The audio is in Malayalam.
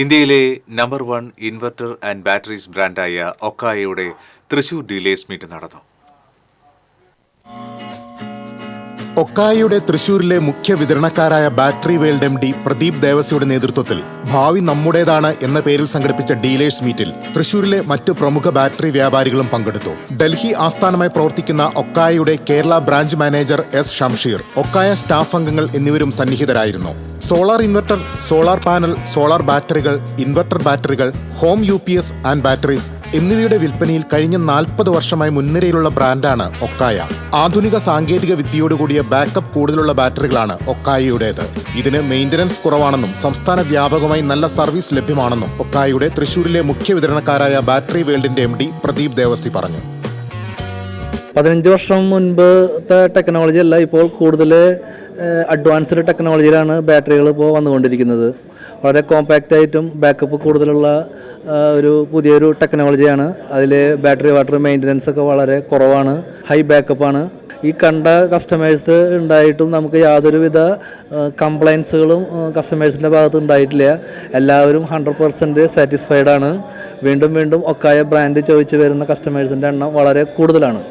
ഇന്ത്യയിലെ number one inverter and batteries ബ്രാൻഡായ ഒക്കായയുടെ തൃശൂർ ഡീലേഴ്സ് മീറ്റ് നടന്നു. ഒക്കായയുടെ തൃശൂരിലെ മുഖ്യ വിതരണക്കാരായ battery world M D Pradeep ദേവസ്യയുടെ നേതൃത്വത്തിൽ ഭാവി നമ്മുടേതാണ് എന്ന പേരിൽ സംഘടിപ്പിച്ച ഡീലേഴ്സ് മീറ്റിൽ തൃശൂരിലെ മറ്റു പ്രമുഖ ബാറ്ററി വ്യാപാരികളും പങ്കെടുത്തു. ഡൽഹി ആസ്ഥാനമായി പ്രവർത്തിക്കുന്ന ഒക്കായയുടെ Kerala branch manager S Shamseer Okaya staff അംഗങ്ങൾ എന്നിവരും സന്നിഹിതരായിരുന്നു. Solar inverter solar panel solar ബാറ്ററികൾ ഇൻവെർട്ടർ ബാറ്ററികൾ ഹോം യു ആൻഡ് ബാറ്ററീസ് എന്നിവയുടെ വിൽപ്പനയിൽ കഴിഞ്ഞ നാൽപ്പത് വർഷമായി മുൻനിരയിലുള്ള ബ്രാൻഡാണ് ഒക്കായ. ആധുനിക സാങ്കേതിക വിദ്യയോടുകൂടിയ ബാക്കപ്പ് കൂടുതലുള്ള ബാറ്ററികളാണ് ഒക്കായയുടേത്. ഇതിന് മെയിന്റനൻസ് കുറവാണെന്നും സംസ്ഥാന വ്യാപകമായി നല്ല സർവീസ് ലഭ്യമാണെന്നും ഒക്കായയുടെ തൃശൂരിലെ മുഖ്യ വിതരണക്കാരായ ബാറ്ററി വേൾഡിന്റെ എം ഡി പ്രദീപ് ദേവസി പറഞ്ഞു. പതിനഞ്ച് വർഷം മുൻപത്തെ ടെക്നോളജി അല്ല ഇപ്പോൾ കൂടുതൽ അഡ്വാൻസ്ഡ് ടെക്നോളജിയിലാണ് ബാറ്ററികൾ ഇപ്പോൾ വന്നുകൊണ്ടിരിക്കുന്നത്. വളരെ കോമ്പാക്റ്റ് ആയിട്ടും ബാക്കപ്പ് കൂടുതലുള്ള ഒരു പുതിയൊരു ടെക്നോളജിയാണ് അതിൽ ബാറ്ററി വാട്ടർ മെയിന്റനൻസ് ഒക്കെ വളരെ കുറവാണ്. ഹൈ ബാക്കപ്പാണ് ഈ കണ്ട കസ്റ്റമേഴ്സ് ഉണ്ടായിട്ടും നമുക്ക് യാതൊരുവിധ കംപ്ലൈൻസുകളും കസ്റ്റമേഴ്സിന്റെ ഭാഗത്ത് ഉണ്ടായിട്ടില്ല. എല്ലാവരും ഹൺഡ്രഡ് പെർസെന്റ് സാറ്റിസ്ഫൈഡ് ആണ്. വീണ്ടും വീണ്ടും ഒക്കായ ബ്രാൻഡ് ചോദിച്ചു വരുന്ന കസ്റ്റമേഴ്സിന്റെ എണ്ണം വളരെ കൂടുതലാണ്.